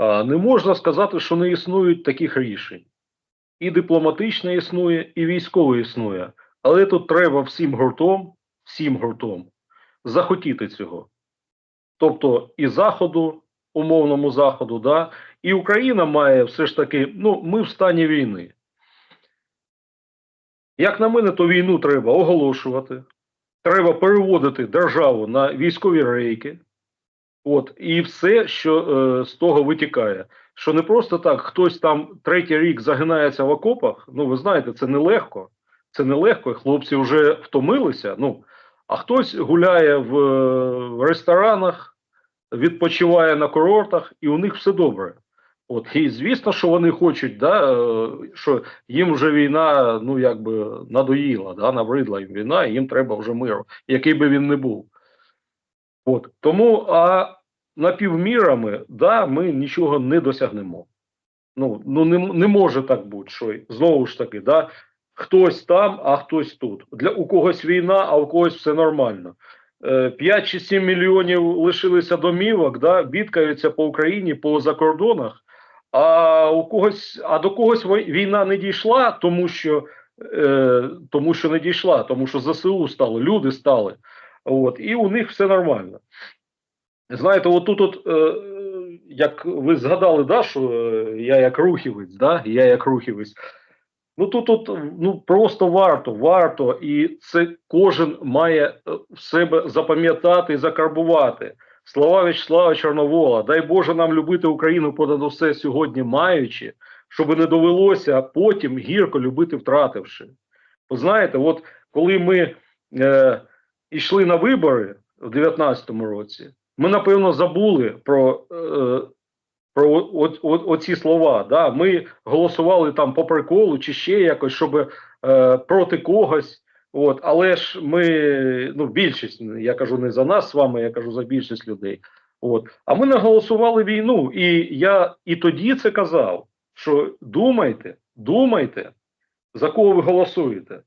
Не можна сказати, що не існують таких рішень. І дипломатичне існує, і військове існує. Але тут треба всім гуртом, всім гуртом захотіти цього. Тобто і Заходу, умовному Заходу, да, і Україна має все ж таки, ну, ми в стані війни. Як на мене, то війну треба оголошувати, треба переводити державу на військові рейки. От, і все, що е, з того витікає. Що не просто так, хтось там третій рік загинається в окопах. Ну, ви знаєте, це нелегко. Це нелегко. Хлопці вже втомилися. Ну, а хтось гуляє в, е, в ресторанах, відпочиває на курортах, і у них все добре. От, і звісно, що вони хочуть, да, е, що їм вже війна, ну якби надоїла, да, набридла їм війна, і їм треба вже миру, який би він не був. От тому а напівмірами, да, ми нічого не досягнемо. Ну, ну не, не може так бути, що знову ж таки, да, хтось там, а хтось тут. Для у когось війна, а у когось все нормально. Е, 5 чи 7 мільйонів лишилися домівок, да, бідкаються по Україні, по закордонах. А у когось, а до когось війна не дійшла, тому що, е, тому що не дійшла, тому що ЗСУ стали, люди стали. От, і у них все нормально. Знаєте, от тут, от, е, як ви згадали, да, що е, я як рухівець, да, я як рухівець. Ну тут от, ну просто варто, варто, і це кожен має е, в себе запам'ятати і закарбувати. Слава Вячеслава Чорновола, дай Боже нам любити Україну понад усе сьогодні маючи, щоб не довелося потім гірко любити втративши. Ви знаєте, от коли ми е, йшли на вибори в 19-му році, ми напевно забули про, е, про о, о, оці слова. Да? Ми голосували там по приколу чи ще якось, щоб е, проти когось. От, але ж ми, ну, більшість, я кажу не за нас з вами, я кажу за більшість людей. От, а ми не голосували війну. І я і тоді це казав: що думайте, думайте, за кого ви голосуєте.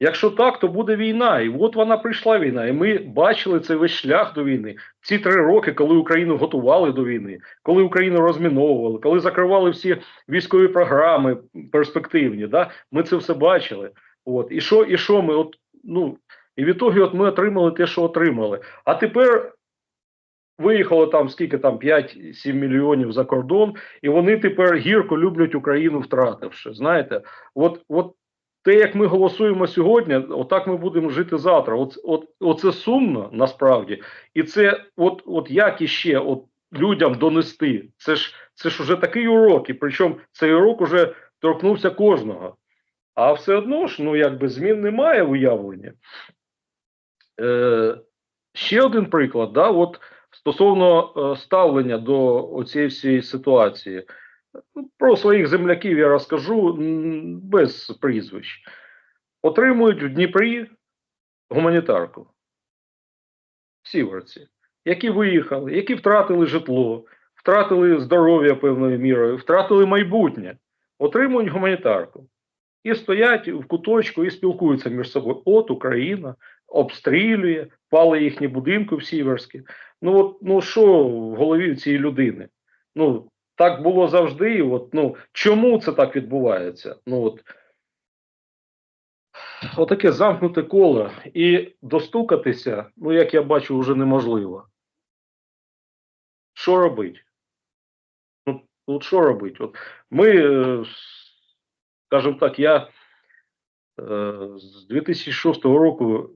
Якщо так, то буде війна. І от вона прийшла війна. І ми бачили цей весь шлях до війни. Ці три роки, коли Україну готували до війни, коли Україну розміновували, коли закривали всі військові програми перспективні. Да? Ми це все бачили. От. І що, і що ми? От, ну, і в ітогі от ми отримали те, що отримали. А тепер виїхало там скільки там 5-7 мільйонів за кордон, і вони тепер гірко люблять Україну, втративши. Знаєте, от, от те, як ми голосуємо сьогодні, отак ми будемо жити завтра. От, от, оце сумно насправді. І це, от, от як іще от людям донести. Це ж це ж уже такий урок, і причому цей урок уже торкнувся кожного. А все одно ж, ну якби змін немає в уявленні. Е, ще один приклад, да, от стосовно е, ставлення до цієї всієї ситуації. Ну, Про своїх земляків я розкажу без прізвищ. Отримують в Дніпрі гуманітарку. в Сіверці, які виїхали, які втратили житло, втратили здоров'я певною мірою, втратили майбутнє, отримують гуманітарку. І стоять в куточку і спілкуються між собою. От Україна обстрілює, пали їхні будинки в Сіверській. Ну от ну що в голові цієї людини? Ну так було завжди. От, ну, чому це так відбувається? Ну, от, отаке замкнуте коло. І достукатися, ну, як я бачу, вже неможливо. Що робить? Ну, от що робить? От ми, е, скажімо так, я е, з 2006 року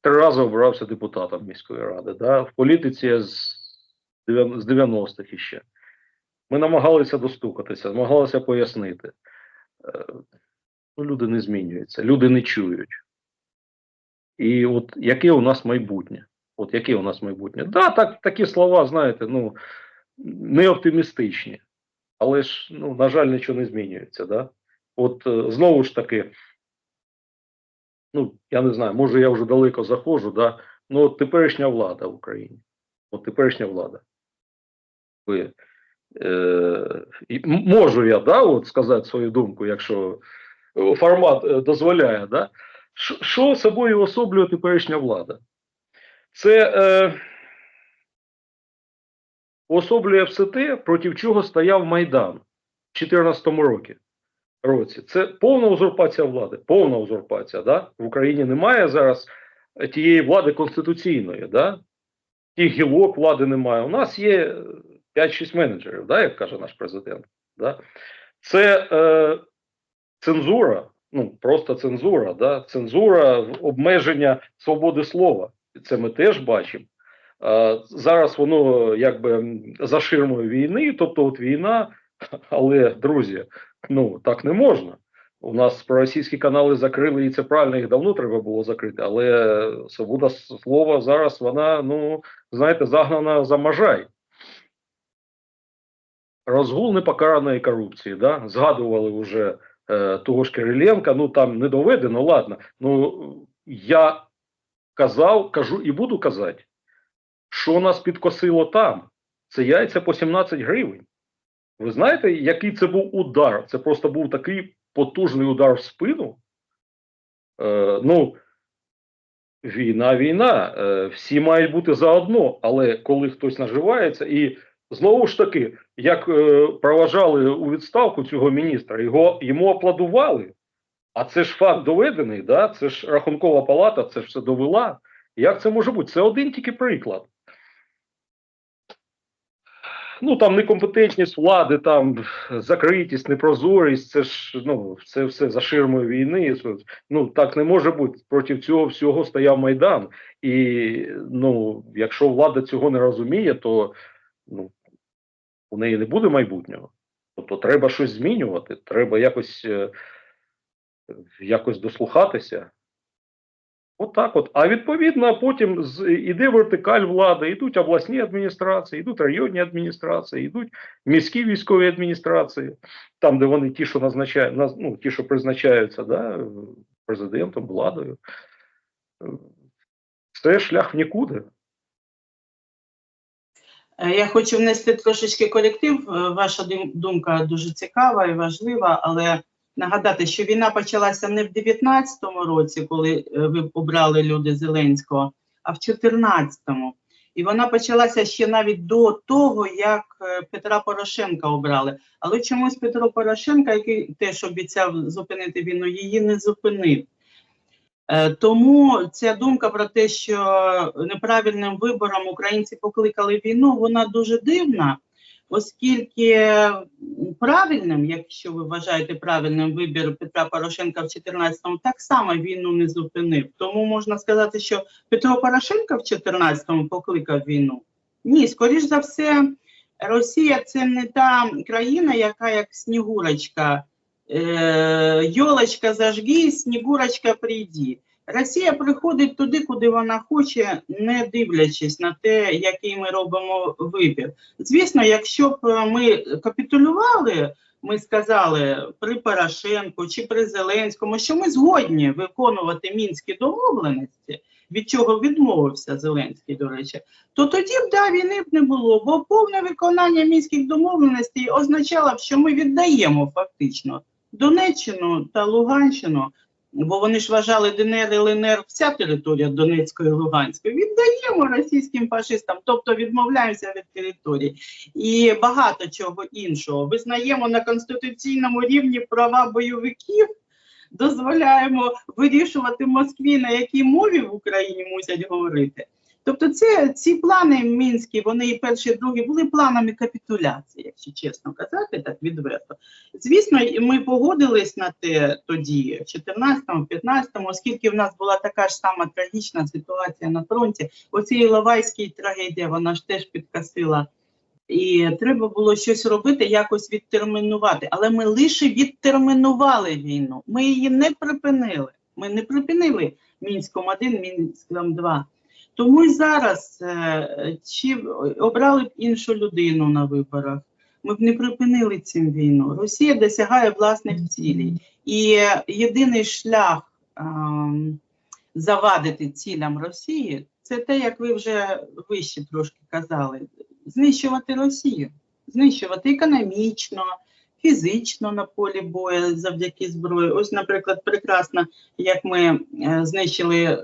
три рази обирався депутатом міської ради. Да? В політиці з 90-х іще. Ми намагалися достукатися, намагалися пояснити. Е, Ну, люди не змінюються, люди не чують. І от яке у нас майбутнє? От яке у нас майбутнє? Да, так, такі слова, знаєте, ну, не оптимістичні. Але ж, ну, на жаль, нічого не змінюється. Да? От е, знову ж таки, ну, я не знаю, може я вже далеко заходжу, да? ну от теперішня влада в Україні. От теперішня влада. Ви і можу я да, от сказати свою думку, якщо е, формат е, дозволяє. Да? Що, собою особлює теперішня влада? Це е, уособлює все те, проти чого стояв Майдан в 2014 році. році. Це повна узурпація влади, повна узурпація. Да? В Україні немає зараз тієї влади конституційної, да? тих гілок влади немає. У нас є 5-6 менеджерів, да, як каже наш президент. Да? Це е, цензура, ну просто цензура, да? цензура, обмеження свободи слова. Це ми теж бачимо. Е, зараз воно якби за ширмою війни, тобто от війна, але друзі, ну так не можна. У нас проросійські канали закрили, і це правильно, їх давно треба було закрити. Але свобода слова зараз вона, ну знаєте, загнана за можай. Розгул непокараної корупції. Да? Згадували вже е, того ж Кириленка, ну там не доведено, ладно. Ну я казав, кажу і буду казати, що нас підкосило там. Це яйця по 17 гривень. Ви знаєте, який це був удар? Це просто був такий потужний удар в спину. Е, ну, війна, війна. Е, всі мають бути заодно, але коли хтось наживається, і знову ж таки, як е, проважали у відставку цього міністра, його йому аплодували. А це ж факт доведений, да? це ж рахункова палата, це все довела. Як це може бути? Це один тільки приклад ну там некомпетентність влади, там закритість, непрозорість, це ж ну це все за ширмою війни. Ну так не може бути. Проти цього всього стояв майдан. І ну, якщо влада цього не розуміє, то ну у неї не буде майбутнього. Тобто треба щось змінювати, треба якось, е, якось дослухатися. От так от. А відповідно, потім з, іде вертикаль влади, йдуть обласні адміністрації, йдуть районні адміністрації, йдуть міські військові адміністрації, там, де вони ті, що назначають, ну, ті, що призначаються да, президентом, владою. Це шлях в нікуди. Е, Я хочу внести трошечки коректив. Е, Ваша думка дуже цікава і важлива, але нагадати, що війна почалася не в 19-му році, коли е, ви обрали люди Зеленського, а в 14-му. І вона почалася ще навіть до того, як Петра Порошенка обрали. Але чомусь Петро Порошенка, який теж обіцяв зупинити війну, її не зупинив. Е, Тому ця думка про те, що неправильним вибором українці покликали війну, вона дуже дивна, оскільки правильним, якщо ви вважаєте правильним вибір Петра Порошенка в 14-му, так само війну не зупинив. Тому можна сказати, що Петро Порошенко в 14-му покликав війну. Ні, скоріш за все, Росія це не та країна, яка як Снігурочка. Йолочка зажги, Снігурочка прийди. Росія приходить туди, куди вона хоче, не дивлячись на те, який ми робимо вибір. Звісно, якщо б ми капітулювали, ми сказали при Порошенку чи при Зеленському, що ми згодні виконувати мінські домовленості, від чого відмовився Зеленський, до речі, то тоді б да, війни б не було, бо повне виконання мінських домовленостей означало б, що ми віддаємо фактично Донеччину та Луганщину, бо вони ж вважали ДНР і ЛНР вся територія Донецької і Луганської. Віддаємо російським фашистам, тобто відмовляємося від території і багато чого іншого. Визнаємо на конституційному рівні права бойовиків. Дозволяємо вирішувати Москві, на якій мові в Україні мусять говорити. Тобто, це ці плани мінські, вони і перші, і другі були планами капітуляції, якщо чесно казати, так відверто. Звісно, ми погодились на те тоді, в 14-му, 15-му, оскільки в нас була така ж сама трагічна ситуація на фронті. Оцій Іловайській трагедія, вона ж теж підкосила. І треба було щось робити, якось відтермінувати. Але ми лише відтермінували війну. Ми її не припинили. Ми не припинили Мінськом 1, Мінськом 2. Тому і зараз е, чи обрали б іншу людину на виборах, ми б не припинили цим війну. Росія досягає власних цілей. І єдиний шлях е, завадити цілям Росії це те, як ви вже вище трошки казали, знищувати Росію, знищувати економічно, фізично на полі бою завдяки зброї. Ось, наприклад, прекрасно, як ми е, знищили е,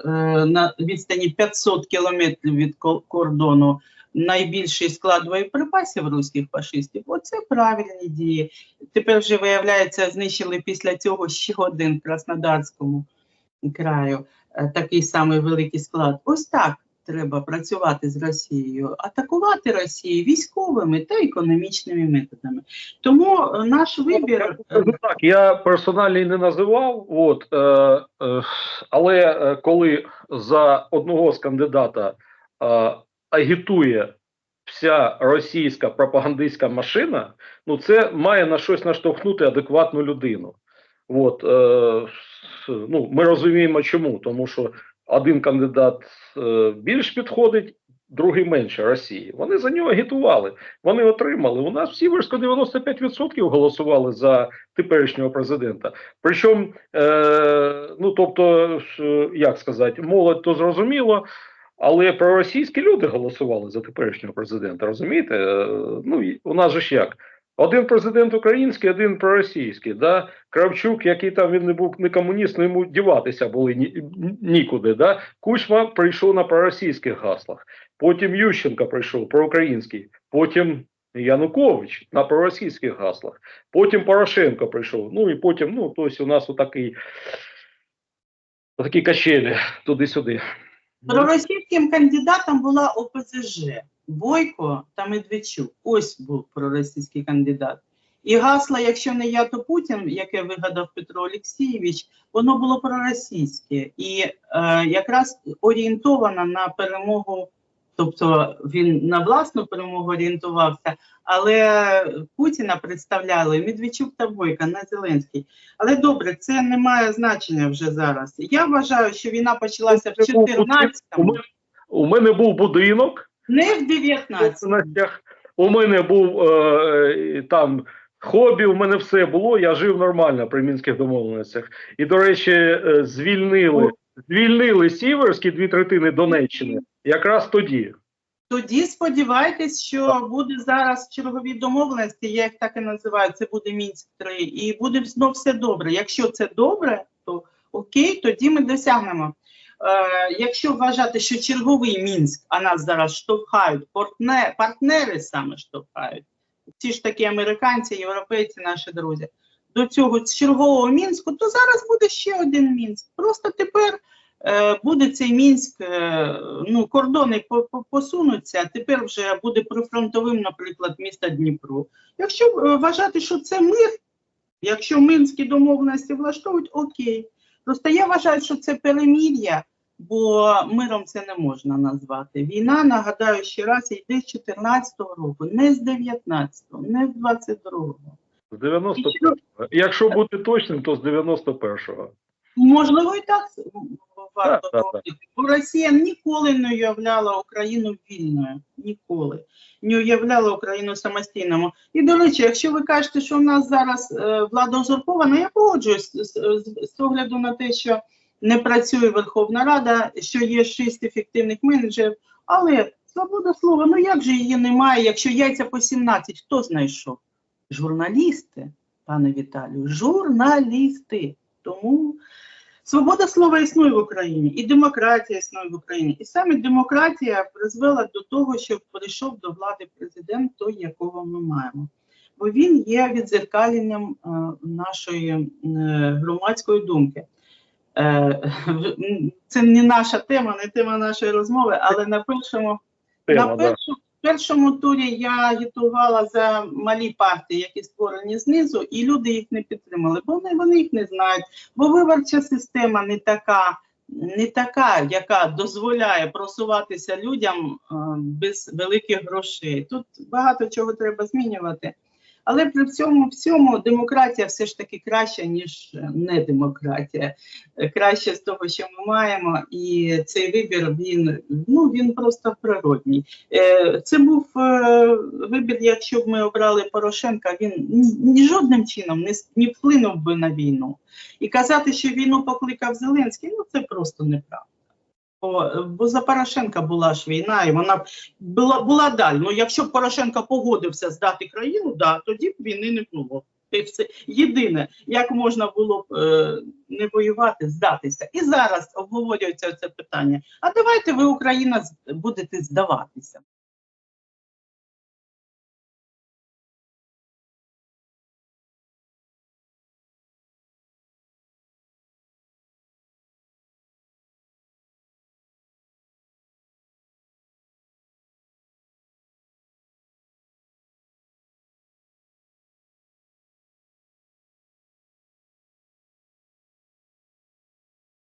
на відстані 500 кілометрів від кордону найбільший склад боєприпасів руських фашистів. Оце правильні дії. Тепер вже виявляється, знищили після цього ще один в Краснодарському краю е, такий самий великий склад. Ось так треба працювати з Росією, атакувати Росію військовими та економічними методами. Тому е, наш вибір. е, Ну, так, я персональний не називав, от, е, е, але е, коли за одного з кандидата е, агітує вся російська пропагандистська машина, ну це має на щось наштовхнути адекватну людину. От, е, ну, ми розуміємо чому, тому що один кандидат е, більш підходить, другий менше Росії. Вони за нього агітували, вони отримали. У нас всі близько 95% голосували за теперішнього президента. Причому, е, ну тобто, як сказати, молодь то зрозуміло. Але проросійські люди голосували за теперішнього президента. Розумієте? Е, Ну у нас же ж як? Один президент український, один проросійський. Да? Кравчук, який там він не був не комуніст, ну йому діватися були ні, нікуди. Да? Кучма прийшов на проросійських гаслах. Потім Ющенко прийшов проукраїнський. Потім Янукович на проросійських гаслах. Потім Порошенко прийшов. Ну і потім, ну, тобто у нас отакий, отакі качелі туди-сюди. Проросійським кандидатом була ОПЗЖ Бойко та Медведчук. Ось був проросійський кандидат. І гасло, якщо не я, то Путін, яке вигадав Петро Олексійович, воно було проросійське і е, якраз орієнтовано на перемогу. Тобто він на власну перемогу орієнтувався, але Путіна представляли Медведчук та Бойко, не Зеленський. Але добре, це не має значення вже зараз. Я вважаю, що війна почалася в 14-му, у мене був будинок не в в 19-му. У мене був е, там хобі, у мене все було. Я жив нормально при мінських домовленостях. І, до речі, е, звільнили, звільнили Сіверські дві третини Донеччини якраз тоді. Тоді сподівайтесь, що буде зараз чергові домовленості, я їх так і називаю, це буде Мінськ 3, і буде знов все добре. Якщо це добре, то окей, тоді ми досягнемо. Е, якщо вважати, що черговий Мінськ, а нас зараз штовхають, партнери, партнери саме штовхають, ці ж такі американці, європейці, наші друзі, до цього чергового Мінську, то зараз буде ще один Мінськ. Просто тепер е, буде цей Мінськ, е, ну, кордони по- по- посунуться, тепер вже буде прифронтовим, наприклад, місто Дніпро. Якщо вважати, що це мир, якщо мінські домовленості влаштовують, окей. Просто я вважаю, що це перемір'я, бо миром це не можна назвати. Війна, нагадаю ще раз, йде з 14-го року, не з 19-го, не з 22-го. З 91-го. Якщо бути точним, то з 91-го. Можливо, і так варто так, говорити. Бо Росія ніколи не уявляла Україну вільною. Ніколи. Не уявляла Україну самостійною. І, до речі, якщо ви кажете, що в нас зараз е, влада узурпована, я погоджуюсь з, з, з огляду на те, що не працює Верховна Рада, що є шість ефективних менеджерів, але свобода слова, ну як же її немає, якщо яйця по 17, хто знайшов? Журналісти, пане Віталію, журналісти. Тому свобода слова існує в Україні, і демократія існує в Україні. І саме демократія призвела до того, що прийшов до влади президент, той, якого ми маємо. Бо він є відзеркаленням е, нашої е, громадської думки. Е, це не наша тема, не тема нашої розмови, але на першому Тема, на да. Першому, турі я агітувала за малі партії, які створені знизу, і люди їх не підтримали, бо вони, вони їх не знають. Бо виборча система не така, не така, яка дозволяє просуватися людям е, без великих грошей. Тут багато чого треба змінювати. Але при цьому всьому демократія все ж таки краща, ніж е, не демократія. Е, Краще з того, що ми маємо, і цей вибір він ну він просто природній. Е, Це був вибір, якщо б ми обрали Порошенка, він ні жодним чином не, не вплинув би на війну. І казати, що війну покликав Зеленський, ну це просто неправда. Бо, за Порошенка була ж війна, і вона була, була далі. Ну, якщо б Порошенко погодився здати країну, да, тоді б війни не було. Це. Єдине, як можна було б е, не воювати, здатися. І зараз обговорюється це питання. А давайте ви, Україна, будете здаватися.